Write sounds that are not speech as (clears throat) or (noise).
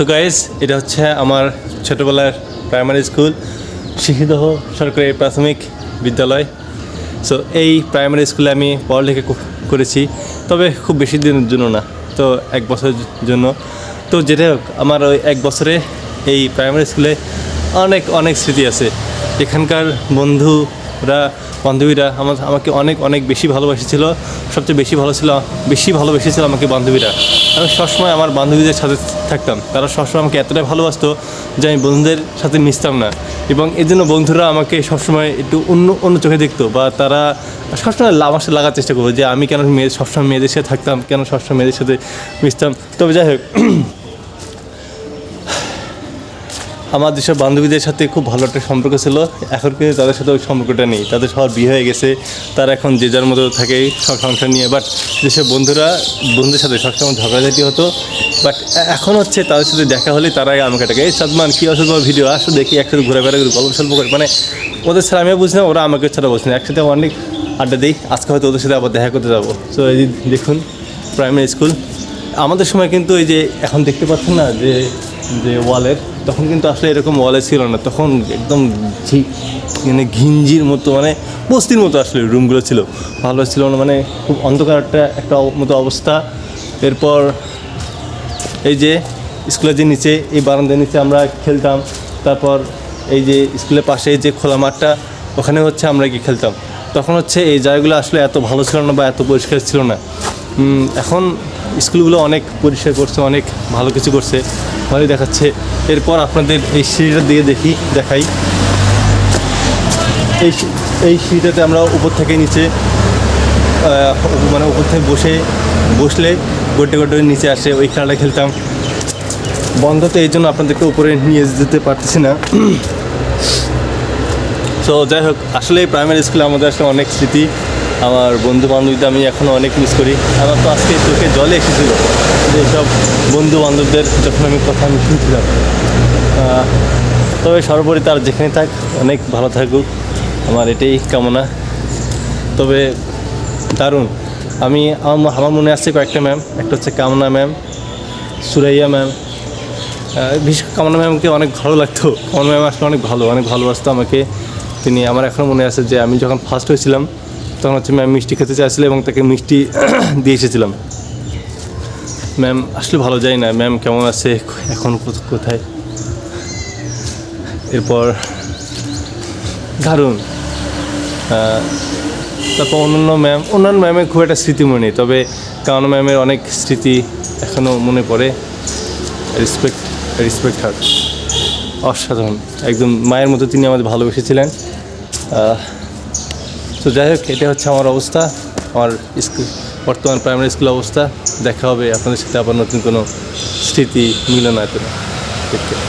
So guys এটা হচ্ছে আমার ছোটোবেলার প্রাইমারি স্কুল শিখিদহ সরকারি প্রাথমিক বিদ্যালয়। সো এই প্রাইমারি স্কুলে আমি পড়ালেখা করেছি, তবে খুব বেশি দিনের জন্য না, তো এক বছরের জন্য। তো যেটা হোক, আমার ওই এক বছরে এই প্রাইমারি স্কুলে অনেক অনেক স্মৃতি আছে। এখানকার বন্ধুরা বান্ধবীরা আমার, আমাকে অনেক অনেক বেশি ভালোবাসেছিল। সবচেয়ে বেশি ভালো ছিল, বেশি ভালোবেসেছিল আমাকে বান্ধবীরা। আমি সবসময় আমার বান্ধবীদের সাথে থাকতাম। তারা সবসময় আমাকে এতটাই ভালোবাসতো যে আমি বন্ধুদের সাথে মিশতাম না। এবং এই জন্য বন্ধুরা আমাকে সবসময় একটু অন্য অন্য চোখে দেখতো বা তারা সবসময় আমার লাগার চেষ্টা করব যে আমি কেন মেয়ে, সবসময় মেয়েদের সাথে থাকতাম, কেন সবসময় মেয়েদের সাথে মিশতাম। তবে যাই হোক আমার যেসব বান্ধবীদের সাথে খুব ভালো একটা সম্পর্ক ছিল, এখন কিন্তু তাদের সাথে ওই সম্পর্কটা নেই। তাদের সবার বিয়ে হয়ে গেছে, তারা এখন যে যার মতো থাকে সব সংসার নিয়ে। বাট যেসব বন্ধুরা, বন্ধুদের সাথে সবসময় ঝগড়াঝাটি হতো বাট এখন হচ্ছে তাদের সাথে দেখা হলে তারাই আমাকে ডাকে, এই সাদমান, কী অসুখ ভিডিও আসো দেখি, একসাথে ঘোরাফেরা করি, গল্প সল্প করি। মানে ওদের ছাড়া আমিও বুঝি না, ওরা আমাকে ছাড়া বুঝি না। একসাথে অনেক আড্ডা দিই, আজকে হয়তো ওদের সাথে আবার দেখা করতে যাব। তো এই দেখুন প্রাইমারি স্কুল আমাদের সময় কিন্তু এই যে এখন দেখতে পাচ্ছেন না যে যে ওয়ালের তখন কিন্তু আসলে এরকম ওয়ালে ছিল না। তখন একদম মানে ঘিঞ্জির মতো মানে বস্তির মতো আসলে রুমগুলো ছিল। ভালো ছিল না মানে খুব অন্ধকার একটা একটা মতো অবস্থা। এরপর এই যে স্কুলের যে নিচে, এই বারান্দার নিচে আমরা খেলতাম। তারপর এই যে স্কুলের পাশে যে খোলা মাঠটা, ওখানে হচ্ছে আমরা কি খেলতাম। তখন হচ্ছে এই জায়গাগুলো আসলে এত ভালো ছিল না বা এত পরিষ্কার ছিল না। এখন স্কুলগুলো অনেক পরিষ্কার করছে, অনেক ভালো কিছু করছে, ভালোই দেখাচ্ছে। এরপর আপনাদের এই সিঁড়িটা দিয়ে দেখি, দেখাই। এই এই সিঁড়িটাতে আমরা উপর থেকে নিচে মানে উপর থেকে বসে, বসলে গোটে গোটে নিচে আসে, ওই খেলাটা খেলতাম। বন্ধ তো এই জন্য আপনাদেরকে উপরে নিয়ে যেতে পারতেছি না। (clears throat) তো যাই হোক, আসলে প্রাইমারি স্কুলে আমাদের আসলে অনেক স্মৃতি। আমার বন্ধু বান্ধবীদের আমি এখনও অনেক মিস করি। আমার তো আজকে চোখে জলে এসেছিল যে সব বন্ধু বান্ধবদের যখন আমি কথা আমি শুনছিলাম। তবে সর্বোপরি তার যেখানে থাক, অনেক ভালো থাকুক। আমার এটাই কামনা। তবে দারুণ। আমি আমার মনে আসছে কয়েকটা ম্যাম একটা হচ্ছে কামনা ম্যাম সুরাইয়া ম্যাম বিশেষ কামনা ম্যামকে অনেক ভালো লাগতো। কামনা ম্যাম আসলে অনেক ভালো, অনেক ভালোবাসতো আমাকে। তিনি, আমার এখনও মনে আছে যে আমি যখন ফার্স্ট হয়েছিলাম তখন হচ্ছে ম্যাম মিষ্টি খেতে চাইছিল এবং তাকে মিষ্টি (clears throat) দিয়ে এসেছিলাম। ম্যাম, আসলে ভালো যায় না, ম্যাম কেমন আছে, এখন কোথ- কোথায়? এরপর দারুণ। তারপর অন্যান্য ম্যাম, অন্যান্য ম্যামের খুব একটা স্মৃতি মনে নেই, তবে কারণ ম্যামের অনেক স্মৃতি এখনও মনে পড়ে। রেসপেক্ট রেসপেক্ট হার অসাধারণ। একদম মায়ের মতো তিনি আমাদের ভালোবেসেছিলেন। তো যাই হোক, এটা হচ্ছে আমার অবস্থা, আমার স্কুল, বর্তমান প্রাইমারি স্কুল অবস্থা। দেখা হবে আপনাদের সাথে আবার নতুন কোনো স্মৃতি ঠিক আছে